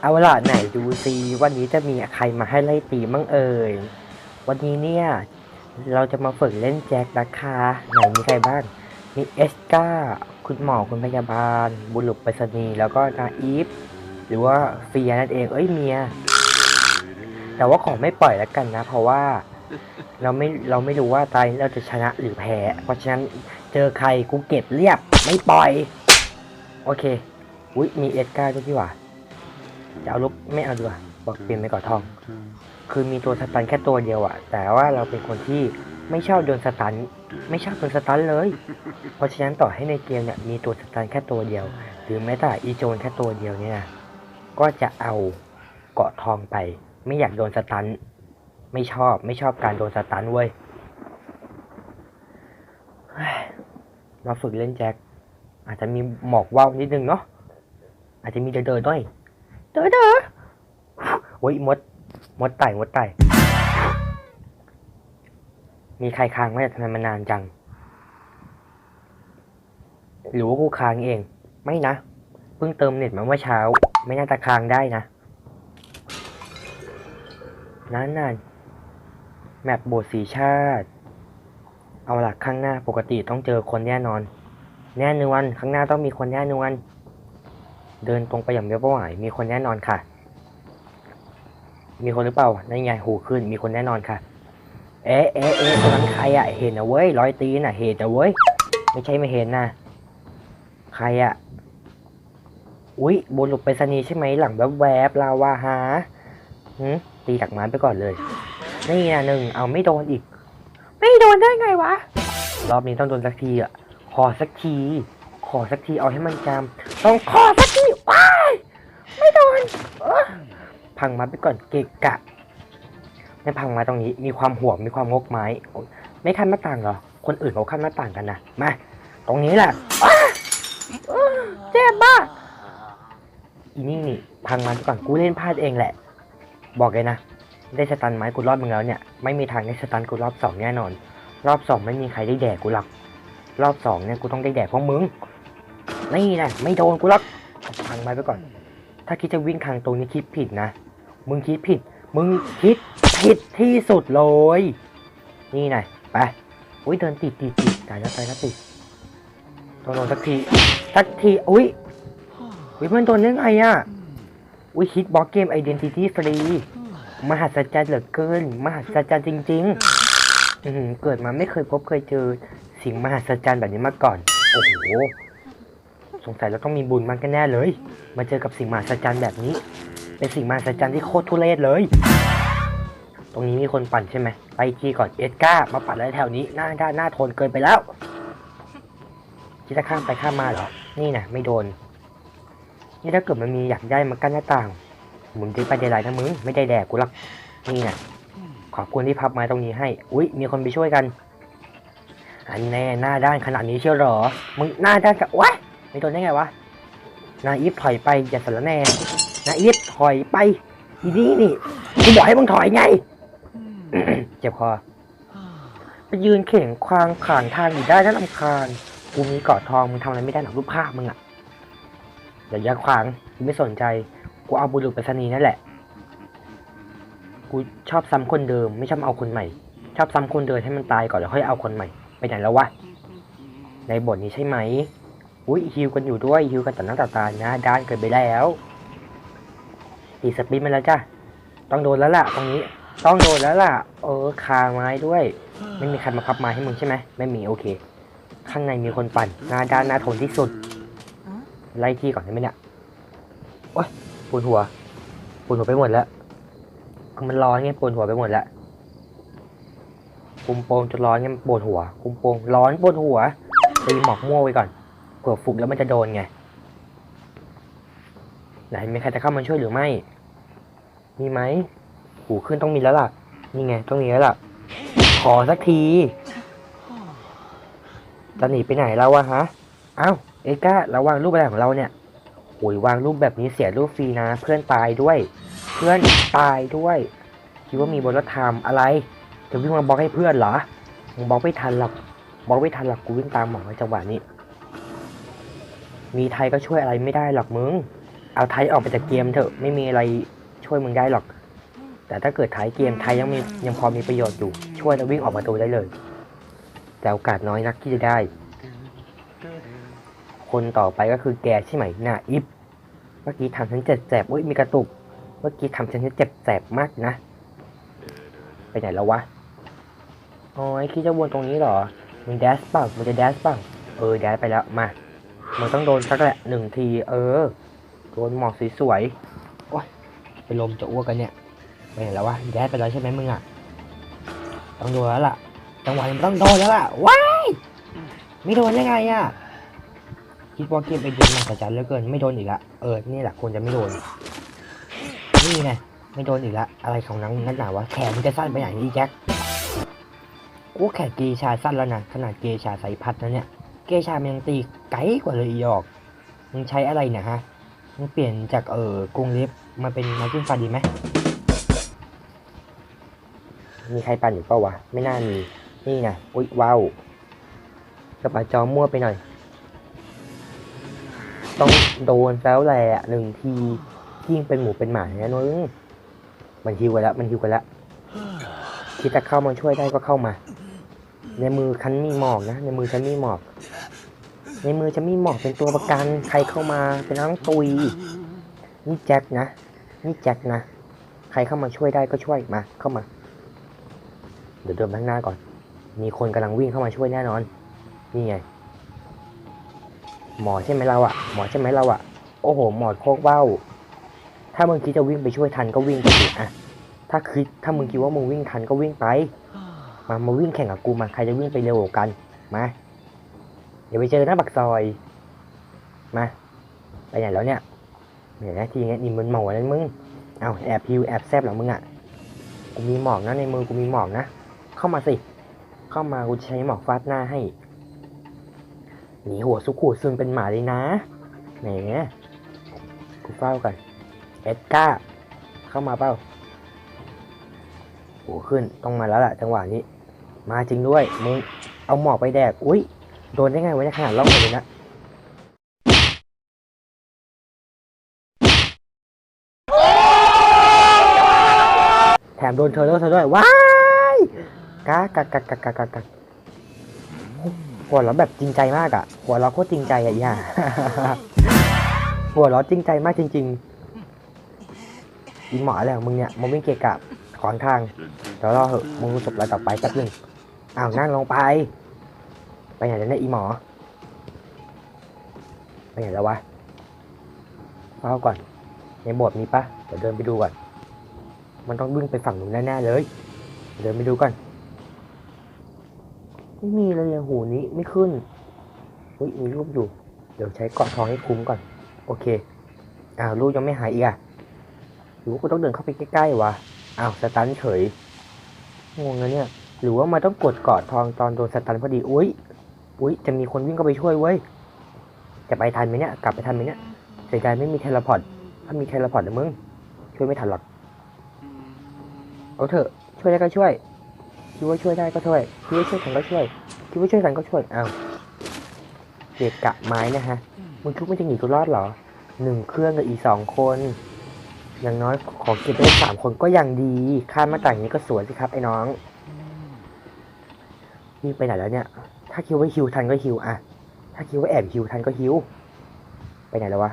เอาล่ะไหนดูซิวันนี้จะมีใครมาให้ไล่ตีมั่งเอ่ย วันนี้เนี่ย เราจะมาฝึกเล่นแจ็คนะคะไหนมีใครบ้าง มีเอสกาคุณหมอคุณพยาบาล บุรุษไปรษณีย์แล้วก็นาอีฟหรือว่าเฟียนั่นเอง เอ้ยเมีย แต่ว่าขอไม่ปล่อยแล้วกันนะ เพราะว่าเราไม่เราไม่รู้ว่าตายเราจะชนะหรือแพ้ เพราะฉะนั้นเจอใครกูเก็บเรียบไม่ปล่อย โอเคอุ้ยมีเอสกาด้วยพี่หว่า จะเอาลุกไม่เอาดีกว่าบอกเปลี่ยนไปก่อนทอง คือมีตัวสตันแค่ตัวเดียวอะแต่ว่าเราเป็นคนที่ไม่ชอบโดนสตัน ไม่ชอบโดนสตันเลย เพราะฉะนั้นต่อให้ในเกมเนี่ยมีตัวสตันแค่ตัวเดียว หรือแม้แต่อีโจนแค่ตัวเดียวเนี่ยนะก็จะเอาเกาะทองไป ไม่อยากโดนสตัน ไม่ชอบไม่ชอบการโดนสตันเว้ยเฮ้ยมาฝึกเล่นแจ็คอาจจะมีหมอกว่าวนิดนึงเนาะอาจจะมีเดินเดินๆด้วย เดินเดินโอ้ยมด มดไต่มดไต่ มีใครค้างไหมทำไมมันนานจัง หรือว่ากูค้างเอง ไม่นะ เพิ่งเติมเน็ตมาเมื่อเช้า ไม่น่าจะค้างได้นะนานนานๆแมปโบสถ์สีชาติ เอาหลักข้างหน้าปกติต้องเจอคนแน่นอน แน่นอนข้างหน้าต้องมีคนแน่นอน เดินตรงไปอย่างเดียวเป้าหมายมีคนแน่นอนค่ะ มีคนหรือเปล่านั่นไงหูขึ้น มีคนแน่นอนค่ะ เอ๊ะเอ๊ะเอ๊ะนั้นใครอะเห็นนะเว้ยร้อยตีนอะเห็นนะเว้ย ไม่ใช่ไม่เห็นนะใครอะอุ๊ยบุรุษไปรษณีใช่ไหมหลังแวบแวบๆลาวาฮาหืมตีดักไม้ไปก่อนเลย นี่นะหนึ่งเอาไม่โดนอีก ไม่โดนได้ไงวะ รอบนี้ต้องโดนสักทีอะขอสักที ขอสักทีเอาให้มันจำต้องขอสักทีว้ายไม่โดนเอ้อ พังไมาไปก่อนเกะกะไม่พังไมาตรงนี้ มีความห่วงมีความงกไม้ ไม่ขั้นหน้าต่างเหรอ คนอื่นเขาขั้นหน้าต่างกันนะมาตรงนี้แหละเจ็บบ้าอีนี่นี่พังมันก่อนกูเล่นพลาดเองแหละ บอกเลยนะได้สตันไม้กูรอบมึงแล้วเนี่ยไม่มีทางได้สตันกูรอบสองแน่นอน รอบสองไม่มีใครได้แดกกูหรอกรอบสองเนี่ยกูต้องได้แดกพวกมึงนี่นะไม่โดนกูหรอกพังไม้ไปก่อน ถ้าคิดจะวิ่งทางตรงนี้คิดผิดนะ มึงคิดผิด มึงคิดผิดที่สุดเลย นี่ไงไปอุ้ยเดินติดติดติดตายแล้วตายแล้วติดต้องโดนสักที สักที อุ้ยอุ้ยมันโดนยังไงอะ อุ้ยคิดบล็อกเกมไอดีนิตี้ฟรีมหัศจรรย์เหลือเกิน มหัศจรรย์จริงๆอืเกิดมาไม่เคยพบเคยเจอสิ่งมหัศจรรย์แบบนี้มาก่อน โอ้โห สงสัยเราต้องมีบุญมันกันแน่เลย มาเจอกับสิ่งมหัศจรรย์แบบนี้ เป็นสิ่งมหัศจรรย์ที่โคตรทุเรศเลย ตรงนี้มีคนปั่นใช่ไหมไปทีก่อนเอสก้ามาปั่นแล้วแถวนี้หน้าด้านหน้าทนเกินไปแล้วคิดจะข้ามไปข้ามมาเหรอ นี่นะไม่โดน นี่ถ้าเกิดมันมีอยากได้มากั้นหน้าต่างหมุนที่ไปได้ไรนะมึงไม่ได้แดกกูหรอกนี่นะขอบคุณที่พับไม้ตรงนี้ให้ อุ๊ยมีคนไปช่วยกัน อันแน่หน้าด้านขนาดนี้เชียวหรอ มึงหน้าด้านกับวะไม่โดนได้ไงวะนายอีฟถอยไปอย่าสารแน่ นาอีฟถอยไปทีนี้นี่กูบอกให้มึงถอยไง เจ็บคอไปยืนเข่งควางขางทางอยู่ได้น่าลำคาญกูมีเกาะทองมึงทำอะไรไม่ได้หรอกรูปภาพมึงอะอย่ายักขวางกูไม่สนใจ กูเอาบุรุษไปรษณีย์นั่นแหละ กูชอบซ้ำคนเดิม ไม่ชอบเอาคนใหม่ ชอบซ้ำคนเดิมให้มันตายก่อนแล้วค่อยเอาคนใหม่ ไปไหนแล้ววะ ในบทนี้ใช่ไหม อุ้ยฮิวกันอยู่ด้วยฮิวกันต่อหน้าต่อตานะด้านเกินไปแล้ว ตีสปีดมาแล้วจ้ะต้องโดนแล้วล่ะตรงนี้ ต้องโดนแล้วล่ะ เออคาไม้ด้วย ไม่มีใครมาพับไม้ให้มึงใช่ไหมไม่มีโอเค ข้างในมีคนปั่นหน้าด้านหน้าทนที่สุด ไล่ที่ก่อนได้ไหมเนี่ยโอ๊ยปวดหัวปวดหัวไปหมดแล้วมันร้อนไงปวดหัวไปหมดแล้วคุมโปงจนร้อนไงปวดหัวคุมโปงร้อนปวดหัวตีหมอกม่วงไว้ก่อนเผื่อฟุกแล้วมันจะโดนไง ไหนมีใครจะเข้ามาช่วยหรือไม่ มีไหมหูขึ้นต้องมีแล้วล่ะ นี่ไงต้องมีแล้วล่ะ ขอสักที จะหนีไปไหนแล้ววะฮะ เอ้า เอก้าราวางรูปอะไรของเราเนี่ยโอ้ยวางรูปแบบนี้เสียรูปฟรีนะ เพื่อนตายด้วย เพื่อนตายด้วย คิดว่ามีบนรถทำอะไร จะวิ่งมาบล็อกให้เพื่อนเหรอมึงบล็อกไม่ทันหรอกบล็อกไม่ทันหรอกกูวิ่งตามหมอในจังหวะนี้ มีไทยก็ช่วยอะไรไม่ได้หรอกมึง เอาไทยออกไปจากเกมเถอะไม่มีอะไรช่วยมึงได้หรอก แต่ถ้าเกิดท้ายเกมไทยยังมียังพอมีประโยชน์อยู่ ช่วยแล้ววิ่งออกประตูได้เลย แต่โอกาสน้อยนักที่จะได้ คนต่อไปก็คือแกใช่ไหมหน้าอิฟเมื่อกี้ทำฉันเจ็บแสบอุ้ยมีกระตุก เมื่อกี้ทำฉันเจ็บแสบมากนะ ไปไหนแล้ววะอ๋อไอ้คิดจะวนตรงนี้เหรอมึงแดชเปล่ามึงจะแดชเปล่าเออแดชไปแล้วมามันต้องโดนสักแหละหนึ่งที เออ โดนหมอกสวยๆ โอ้ยไปลมจะอ้วกกันเนี่ยไปไหนแล้ววะแดดไปแล้วใช่ไหมมึงอะ ต้องโดนแล้วล่ะ จังหวะนี้มันต้องโดนแล้วล่ะ ว้าย ไม่โดนได้ไงอะ คิดว่าเกมเป็นเกมมหัศจรรย์เหลือเกิน ไม่โดนอีกละ เออ นี่แหละควรจะไม่โดน นี่ไง ไม่โดนอีกละ อะไรของนังนักหนาวะ แขนมันจะสั้นไปอย่างนี้แจ็คกูแขนเกชาสั้นแล้วนะ ขนาดเกชาใส่พัดนะเนี่ย เกชามันยังตีไกลกว่าเลยอีหยอกมึงใช้อะไรเนี่ยฮะ มึงเปลี่ยนจากเอ่อกรงเล็บมาเป็นมาจิ้นฟันดีไหมมีใครปั่นอยู่เปล่าวะ ไม่น่ามี นี่ไงอุ๊ยว้าวกระปาจอมั่วไปหน่อย ต้องโดนแล้วแหละหนึ่งทียิ่งเป็นหมูเป็นหมาเนี่ยนุ้งมันฮิวกันล้วมันฮิวกันล้วคิดจะเข้ามาช่วยได้ก็เข้ามา ในมือฉันมีหมอกนะ ในมือฉันมีหมอก ในมือฉันมีหมอกเป็นตัวประกัน ใครเข้ามาเป็นทั้งตุย นี่แจ็คนะ นี่แจ็คนะ ใครเข้ามาช่วยได้ก็ช่วยมา เข้ามา เดี๋ยวเดินไปข้างหน้าก่อน มีคนกำลังวิ่งเข้ามาช่วยแน่นอน นี่ไง หมอใช่ไหมเราอะหมอใช่ไหมเราอะโอ้โห หมอโคกเบ้า ถ้ามึงคิดจะวิ่งไปช่วยทันก็วิ่งไปสิอะถ้าคิดถ้ามึงคิดว่ามึงวิ่งทันก็วิ่งไป มา มาวิ่งแข่งกับกูมา ใครจะวิ่งไปเร็วกว่ากัน มา เดี๋ยวไปเจอหน้าบักซอย มาไปไหนแล้วเนี่ยเห็นไหมทีเงี้ยนี่มันหมอนั่นมึง เอาแอบพิวแอบแซบหรอมึงอะกูมีหมอกนะในมือกูมีหมอกนะ เข้ามาสิ เข้ามากูจะใช้หมอกฟาดหน้าให้ หนีหัวสุขูซึนเป็นหมาเลยนะแหมกูเฝ้ากันเอ็ดก้า เข้ามาเปล่าโอ้ขึ้นต้องมาแล้วล่ะจังหวะนี้ มาจริงด้วยมึงเอาหมอกไปแดก อุ้ย โดนได้ไงวะเนี่ยขนาดล่องเลยนะแถมโดนเทอร์เลอร์ซะด้วย ว้ายกากากากากากากาหัวเราะแบบจริงใจมากอะหัวเราะโคตรจริงใจอะอีห่าหัวเราะจริงใจมากจริงๆอีหมออะไรของมึงเนี่ยมึงวิ่งเกะกะขวางทางเดี๋ยวรอเหอะมึงจบรายต่อไปสักหนึ่งอ้าวนั่งลงไป ไปไหนแล้วเนี่ยอีหมอ ไปไหนแล้ววะเฝ้าก่อน ในโบสถ์มีปะเดี๋ยวเดินไปดูก่อน มันต้องวิ่งไปฝั่งนู้นแน่ๆเลย เดินไปดูก่อน ไม่มีเลยอะหูนี้ไม่ขึ้นอุ้ยมีรูปอยู่ เดี๋ยวใช้เกาะทองให้คุ้มก่อน โอเค อ้าวรูปยังไม่หายอีกอะหรือว่ากูต้องเดินเข้าไปใกล้ๆวะ อ้าวสตันเฉย งงนะเนี่ย หรือว่ามันต้องกดเกาะทองตอนโดนสตันพอดี อุ้ย อุ้ยจะมีคนวิ่งเข้าไปช่วยเว้ย จะไปทันไหมเนี่ย กลับไปทันไหมเนี่ยเสียดายไม่มีเทเลพอร์ต ถ้ามีเทเลพอร์ตนะมึง ช่วยไม่ทันหรอก เอาเถอะ ช่วยได้ก็ช่วย คิดว่าช่วยได้ก็ช่วย คิดว่าช่วยกันก็ช่วย คิดว่าช่วยกันก็ช่วย อ้าวเด็กกะไม้นะฮะ มึงคิดว่ามันจะหนีตัวรอดเหรอ หนึ่งเครื่องกับอีกสองคน อย่างน้อยขอเก็บได้สามคนก็ยังดีค่ามาต่างนี้ก็สวยสิครับไอ้น้อง นี่ไปไหนแล้วเนี่ย ถ้าคิดว่าฮิวทันก็ฮิวอะถ้าคิดว่าแอบฮิวทันก็ฮิว ไปไหนแล้ววะ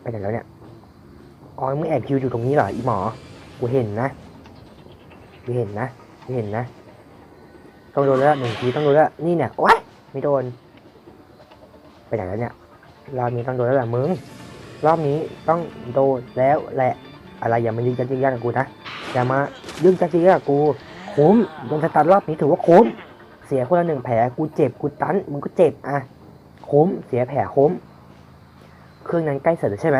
ไปไหนแล้วเนี่ย อ๋อ มึงแอบคิวอยู่ตรงนี้เหรออีหมอ กูเห็นนะ กูเห็นนะ กูเห็นนะ ต้องโดนแล้วหนึ่งทีต้องโดนแล้ว นี่เนี่ยโอ๊ยไม่โดน ไปไหนแล้วเนี่ย รอบนี้ต้องโดนแล้วแหละมึง รอบนี้ต้องโดนแล้วแหละ อะไรอย่ามายึกจักยึกยักกับกูนะ อย่ามายึกจักยึกยักกับกู คุ้มโดนสตาร์รอบนี้ถือว่าคุ้ม เสียคนละหนึ่งแผลกูเจ็บกูตันมึงก็เจ็บอะคุ้มเสียแผลคุ้ม เครื่องนั้นใกล้เสร็จแล้วใช่ไหม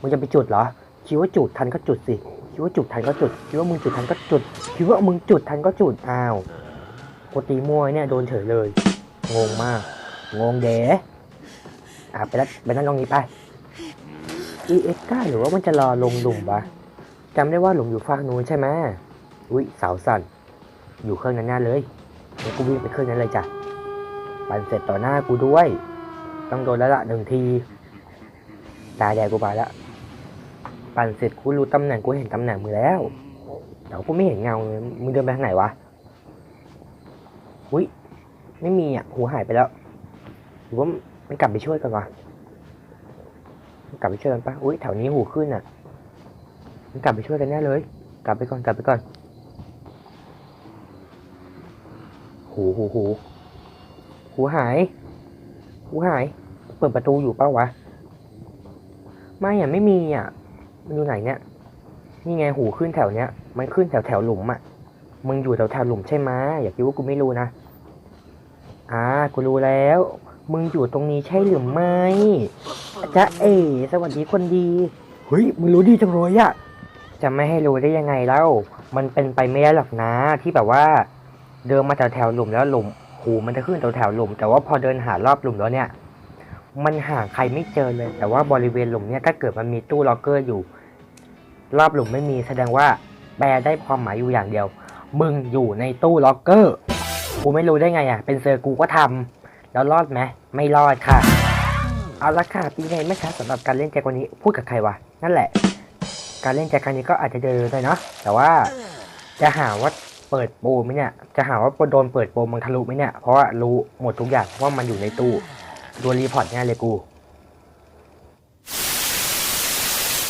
มึงจะไปจุดเหรอคิดว่าจุดทันก็จุดสิคิดว่าจุดทันก็จุดคิดว่ามึงจุดทันก็จุดคิดว่ามึงจุดทันก็จุดอ้าวกูตีมวยเนี่ยโดนเฉยเลย งงมาก งงเด๋อะไปแล้วไปนั่งตรงนี้ไป e x 9หรือว่ามันจะรอลงหลุมวะจำได้ว่าหลุมอยู่ฝั่งนู้นใช่ไหมอุ้ยสาวสั่น อยู่เครื่องนั้นแน่เลยเดี๋ยวกูวิ่งไปเครื่องนั้นเลยจ้ะปั่นเสร็จต่อหน้ากูด้วย ต้องโดนแล้วละหนึ่งที ตาแดงกูไปแล้วปั่นเสร็จกูรู้ตำแหน่งกูเห็นตำแหน่งมึงแล้วแต่กูไม่เห็นเงาเลยมึงเดินไปทางไหนวะอุ้ยไม่มีอะหูหายไปแล้วหรือว่ามันกลับไปช่วยกันวะกลับไปช่วยกันปะอุ้ยแถวนี้หูขึ้นอะ มันกลับไปช่วยกันแน่เลย กลับไปก่อนกลับไปก่อน หูหูหูหูหาย หูหาย เปิดประตูอยู่เปล่าวะ ไม่อะไม่มีอะ มันอยู่ไหนเนี่ย นี่ไงหูขึ้นแถวเนี้ย มันขึ้นแถวแถวหลุมอะ มึงอยู่แถวแถวหลุมใช่ไหมอย่าคิดว่ากูไม่รู้นะ อ่า กูรู้แล้ว มึงอยู่ตรงนี้ใช่หรือไม่จ๊ะเอ๋สวัสดีคนดี เฮ้ย มึงรู้ดีจังเลยอะจะไม่ให้รู้ได้ยังไงแล้วมันเป็นไปไม่ได้หรอกนะที่แบบว่า เดินมาแถวแถวหลุมแล้วหลุมหูมันจะขึ้นแถวแถวหลุม แต่ว่าพอเดินหารอบหลุมแล้วเนี่ย มันหาใครไม่เจอเลย แต่ว่าบริเวณหลุมเนี่ยถ้าเกิดมันมีตู้ล็อกเกอร์อยู่ รอบหลุมไม่มีแสดงว่าแปลได้ความหมายอยู่อย่างเดียว มึงอยู่ในตู้ล็อกเกอร์กูไม่รู้ได้ไงอะ เป็นเซอร์กูก็ทำแล้วรอดไหมไม่รอดค่ะ เอาละค่ะป็นไงไหมคะสำหรับการเล่นแจ็ควันนี้พูดกับใครวะนั่นแหละ การเล่นแจ็คครั้งนี้ก็อาจจะเดินเลยเนาะแต่ว่าจะหาว่า เปิดโปรไหมเนี่ย จะหาว่าโดนเปิดโปรมันทะลุไหมเนี่ย เพราะว่ารู้หมดทุกอย่างว่ามันอยู่ในตู้โดนรีพอร์ตแน่เลยกู